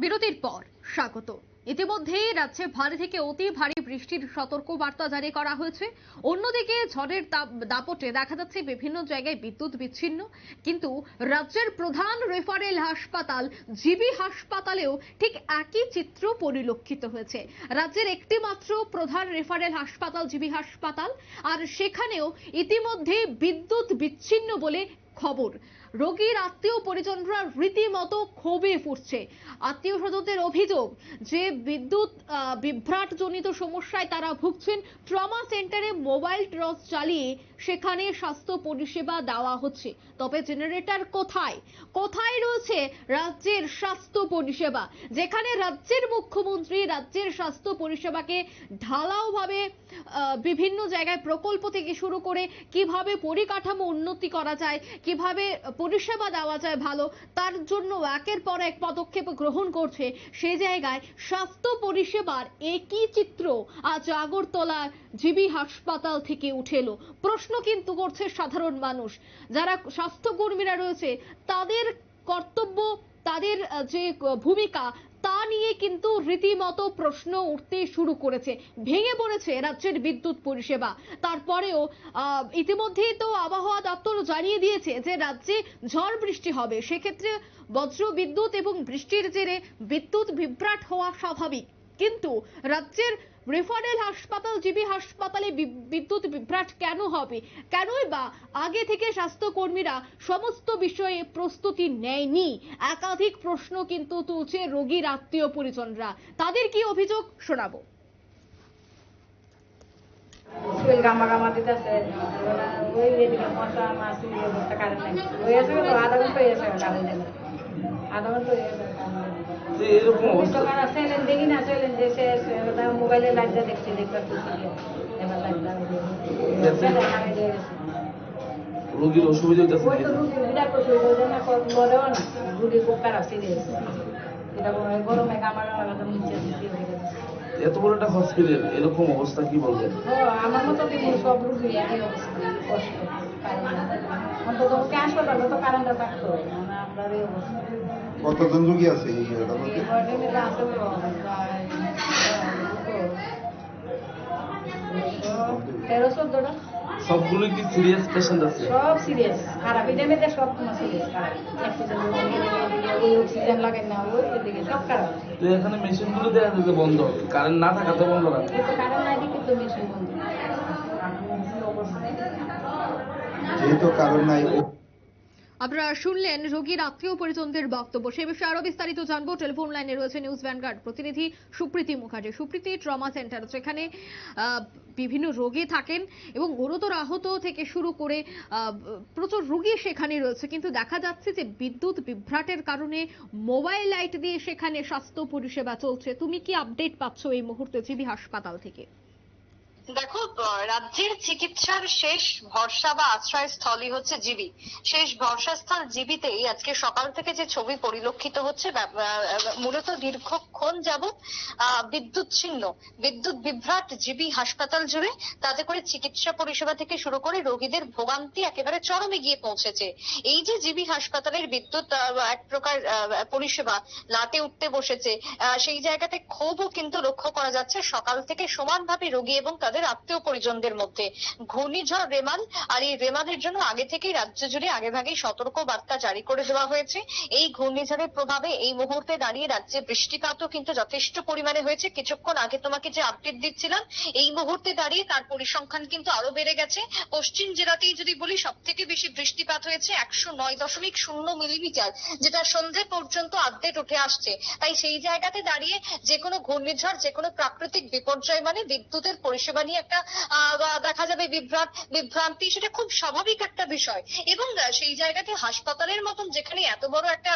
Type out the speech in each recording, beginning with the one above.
বিরতির পর স্বাগত। ইতিমধ্যেই রাজ্যে ভারী থেকে অতি ভারী বৃষ্টির সতর্ক বার্তা জারি করা হয়েছে। অন্যদিকে ঝড়ের দাপ- দাপটে দেখা যাচ্ছে বিভিন্ন জায়গায় বিদ্যুৎ বিচ্ছিন্ন। কিন্তু রাজ্যের প্রধান রেফারেল হাসপাতাল, জিবি হাসপাতালেও ঠিক একই চিত্র পরিলক্ষিত হয়েছে। রাজ্যের একটি মাত্র প্রধান রেফারেল হাসপাতাল, জিবি হাসপাতাল, আর সেখানেও ইতিমধ্যে বিদ্যুৎ বিচ্ছিন্ন বলে খবর। রোগীর আত্মীয় পরিজনরা রীতিমতো ক্ষোভে ফুটছে। আত্মীয় স্বজনদের অভিযোগ যে বিদ্যুৎ বিভ্রাটজনিত সমস্যায় তারা ভুগছেন। ট্রমা সেন্টারে মোবাইল ট্রস চালিয়ে সেখানে স্বাস্থ্য পরিষেবা দেওয়া হচ্ছে। তবে জেনারেটর কোথায়? কোথায় রয়েছে রাজ্যের স্বাস্থ্য পরিষেবা? যেখানে রাজ্যের মুখ্যমন্ত্রী রাজ্যের স্বাস্থ্য পরিষেবাকে ঢালাওভাবে বিভিন্ন জায়গায় প্রকল্প থেকে শুরু করে কীভাবে পরিকাঠামো উন্নতি করা যায়, কীভাবে পরিষেবা দেওয়া যায় ভালো, তার জন্য একের পর এক পদক্ষেপ গ্রহণ করছে সেই জায়গায় স্বাস্থ্য পরিষেবার একই চিত্র আজ আগরতলা জিবি হাসপাতাল থেকে উঠে এলো। প্রশ্ন কিন্তু করছে সাধারণ মানুষ। যারা স্বাস্থ্যকর্মীরা রয়েছে, তাদের কর্তব্য, তাদের যে ভূমিকা নিয়ে কিন্তু রীতিমতো প্রশ্ন উঠতে শুরু করেছে। ভেঙে পড়েছে রাজ্যের বিদ্যুৎ পরিষেবা। তারপরেও ইতিমধ্যেই তো আবহাওয়া দপ্তর জানিয়ে দিয়েছে যে রাজ্যে ঝড় বৃষ্টি হবে। সেক্ষেত্রে বজ্র বিদ্যুৎ এবং বৃষ্টির জেরে বিদ্যুৎ বিভ্রাট হওয়া স্বাভাবিক। কিন্তু রাজ্যের রেফারেল হাসপাতাল, জিবি হাসপাতালে বিদ্যুৎ বিভ্রাট কেন হবে? কেনই বা আগে থেকে স্বাস্থ্যকর্মীরা সমস্ত বিষয়ে প্রস্তুতি নেয়নি? একাধিক প্রশ্ন কিন্তু তুলছে রোগীর আত্মীয় পরিজনরা তাদের কি অভিযোগ শোনাবো? আছে আধা ঘণ্টা হয়ে গেছে কারেন্ট আধা ঘণ্টা হয়ে গেছে। এরকম অবস্থা রোগীর অসুবিধা এত বড় একটা হসপিটাল এরকম অবস্থা কি বলবেন? আমার মতো সব রুগী একই অবস্থা কষ্ট অন্তত হাসপাতালে তো কারেন্টটা থাকতো আপনার এই অবস্থা। কতজন রুগী আছে এই আদালতে এই ওয়ার্ডে আছে তো প্রায় তেরো চোদ্দটা। সবগুলো কি সিরিয়াস পেশেন্ট আছে? সব সিরিয়াস খারাপ এটা মেয়েতে সব তোমার সিরিয়াস খারাপ। ওই অক্সিজেন লাগে না ওই এদিকে সব খারাপ। তো এখানে মেশিনগুলো দেখা যাচ্ছে বন্ধ। কারেন্ট না থাকাতে বন্ধ না কারেন্ট নাই দিকে তো মেশিন বন্ধ। যেহেতু কারণ নাই আপনারা শুনলেন রোগীর আত্মীয় পরিজনদের বক্তব্য। সে বিষয়ে আরও বিস্তারিত জানব। টেলিফোন লাইনে রয়েছে নিউজ ভ্যানগার্ড প্রতিনিধি সুপ্রীতি মুখার্জি। সুপ্রীতি, ট্রমা সেন্টার যেখানে বিভিন্ন রোগী থাকেন এবং গুরুতর আহত থেকে শুরু করে প্রচুর রোগী সেখানে রয়েছে। কিন্তু দেখা যাচ্ছে যে বিদ্যুৎ বিভ্রাটের কারণে মোবাইল লাইট দিয়ে সেখানে স্বাস্থ্য পরিষেবা চলছে। তুমি কি আপডেট পাচ্ছ এই মুহূর্তে জিবি হাসপাতাল থেকে? দেখো রাজ্যের চিকিৎসার শেষ ভরসা বা আশ্রয়স্থলই হচ্ছে জিবি। শেষ ভরসাস্থল জিবিতেই আজকে সকাল থেকে যে ছবি পরিলক্ষিত হচ্ছে মূলত দীর্ঘক্ষণ যাবৎ বিদ্যুৎ ছিন্ন। বিদ্যুৎ বিভ্রাট জিবি হাসপাতাল জুড়ে, তাতে করে চিকিৎসা পরিষেবা থেকে শুরু করে রোগীদের ভোগান্তি একেবারে চরমে গিয়ে পৌঁছেছে। এই যে জিবি হাসপাতালের বিদ্যুৎ এক প্রকার পরিষেবা লাটে উঠতে বসেছে সেই জায়গাতে ক্ষোভও কিন্তু লক্ষ্য করা যাচ্ছে। সকাল থেকে সমানভাবে রোগী এবং তাদের আত্মীয় পরিজনদের মধ্যে। ঘূর্ণিঝড় রেমাল, আর এই রেমালের জন্য আগে থেকেই রাজ্য জুড়ে আগেভাগেই সতর্ক বার্তা জারি করে দেওয়া হয়েছে। এই ঘূর্ণিঝড়ের প্রভাবে এই মুহূর্তে দাঁড়িয়ে রাজ্যে বৃষ্টিপাতও কিন্তু যথেষ্ট পরিমাণে হয়েছে। কিছুক্ষণ আগে তোমাকে যে আপডেট দিচ্ছিলাম, এই মুহূর্তে দাঁড়িয়ে তার পরিসংখ্যান কিন্তু আরও বেড়ে গেছে। পশ্চিম জেলাতেই যদি বলি সব থেকে বেশি বৃষ্টিপাত হয়েছে একশো নয় দশমিক শূন্য মিলিমিটার, যেটা সন্ধে পর্যন্ত আপডেট উঠে আসছে। তাই সেই জায়গাতে দাঁড়িয়ে যে কোনো ঘূর্ণিঝড় যে কোনো প্রাকৃতিক বিপর্যয় মানে বিদ্যুতের পরিষেবা নিয়ে একটা দেখা যাবে বিভ্রাট বিভ্রান্তি সেটা খুব স্বাভাবিক একটা বিষয়। এবং সেই জায়গাতে হাসপাতালের মতন যেখানে এত বড় একটা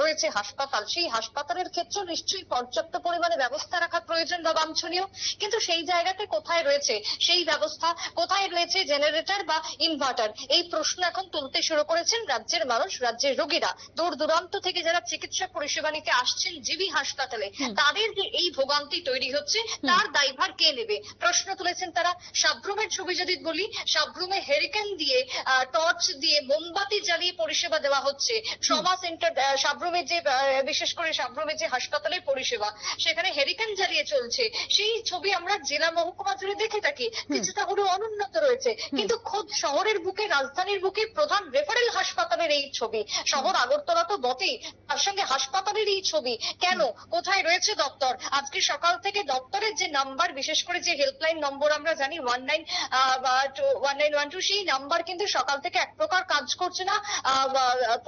রয়েছে হাসপাতাল সেই হাসপাতালের ক্ষেত্রে নিশ্চয়ই পর্যাপ্ত পরিমাণে ব্যবস্থা রাখা প্রয়োজন বা বাঞ্ছনীয়। কিন্তু সেই জায়গাতে কোথায় রয়েছে সেই ব্যবস্থা কোথায় রয়েছে জেনারেটর বা ইনভার্টার এই প্রশ্ন এখন তুলতে শুরু করেছেন রাজ্যের মানুষ রাজ্যের রোগীরা। দূর দূরান্ত থেকে যারা চিকিৎসা পরিষেবা নিতে আসছেন জিবি হাসপাতালে তাদের যে এই ভোগান্তি তৈরি হচ্ছে তার দায়ভার কে নেবে? প্রশ্ন তুলেছেন তারা। সাব্রুমের ছবি যদি বলি সাব্রুমে হেরিকেন দিয়ে টর্চ দিয়ে মোমবাতি জ্বালিয়ে পরিষেবা দেওয়া হচ্ছে। ট্রমা সেন্টার সাব্রুমে যে বিশেষ করে সাব্রুমে যে হাসপাতালের পরিষেবা সেখানে হেরিকেন জ্বালিয়ে চলছে। সেই ছবি আমরা জেলা মহকুমা জুড়ে দেখে থাকি। কিছুটা হলেও অনুন্নত রয়েছে। কিন্তু খোদ শহরের বুকে রাজধানীর বুকে প্রধান রেফারেল হাসপাতালের এই ছবি। শহর আগরতলা তো বটেই। তার সঙ্গে হাসপাতালের এই ছবি কেন? কোথায় রয়েছে দপ্তর? আজকে সকাল থেকে দপ্তরের যে নাম্বার বিশেষ করে যে হেল্পলাইন নম্বর আমরা জানি one nine one nine one two সেই নাম্বার কিন্তু সকাল থেকে এক প্রকার কাজ করছে না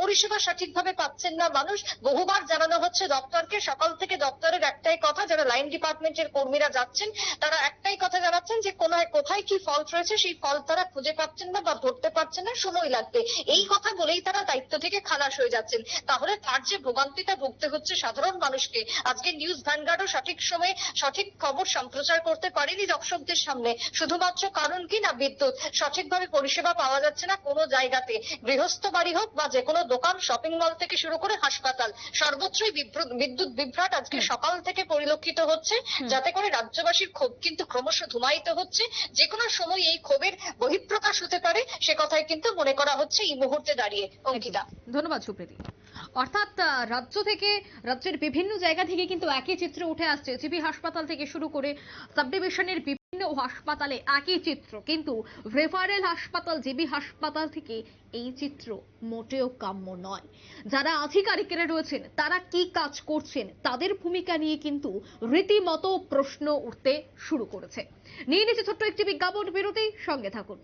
পরিষেবা সঠিকভাবে পাচ্ছেন না মানুষ। বহুবার জানানো হচ্ছে দপ্তরকে, সকাল থেকে দপ্তরের একটাই কথা, যারা লাইন ডিপার্টমেন্টের কর্মীরা যাচ্ছেন, তারা একটাই কথা জানাচ্ছেন যে কোনায়, কোথায় কি ফল্ট রয়েছে, সেই ফল্ট তারা খুঁজে পাচ্ছেন না বা ধরতে পারছেন না, সময় লাগবে। এই কথা বলেই তারা দায়িত্ব থেকে খালাস হয়ে যাচ্ছেন। তাহলে তার যে ভোগান্তিটা ভুগতে হচ্ছে সাধারণ মানুষকে, আজকে নিউজ ভ্যানগার্ডও সঠিক সময়ে সঠিক খবর সম্প্রচার করতে পারেনি দর্শকদের সামনে। শুধুমাত্র কারণ কি না বিদ্যুৎ? সঠিকভাবে পরিষেবা পাওয়া যাচ্ছে না কোনো জায়গাতে। গৃহস্থ বাড়ি হোক বা যে কোনো দোকান শপিং মল থেকে শুরু করে হাসপাতাল সর্বত্রই বিদ্যুৎ বিভ্রাট আজকে সকাল থেকে পরিলক্ষিত হচ্ছে। যাতে করে রাজ্যবাসীর ক্ষোভ কিন্তু ক্রমশ ধুমায়িত হচ্ছে। যে কোনো সময় এই ক্ষোভের বহিঃপ্রকাশ হতে পারে সে কথাই কিন্তু মনে করা হচ্ছে এই মুহূর্তে দাঁড়িয়ে। অঙ্কিতা। ধন্যবাদ সুপ্রীতি। অর্থাৎ রাজ্য থেকে রাজ্যের বিভিন্ন জায়গা থেকে কিন্তু একই চিত্র উঠে আসছে। জিবি হাসপাতাল থেকে শুরু করে সাব ডিভিশনের বিভিন্ন হাসপাতালে একই চিত্র, কিন্তু রেফারেল হাসপাতাল, জিবি হাসপাতাল থেকে এই চিত্র মোটেও কাম্য নয়। যারা আধিকারিকেরা রয়েছেন, তারা কি কাজ করছেন, তাদের ভূমিকা নিয়ে কিন্তু রীতিমতো প্রশ্ন উঠতে শুরু করেছে। নিয়ে নিচ্ছে ছোট্ট একটি বিজ্ঞাপন, বিরতি, সঙ্গে থাকুন।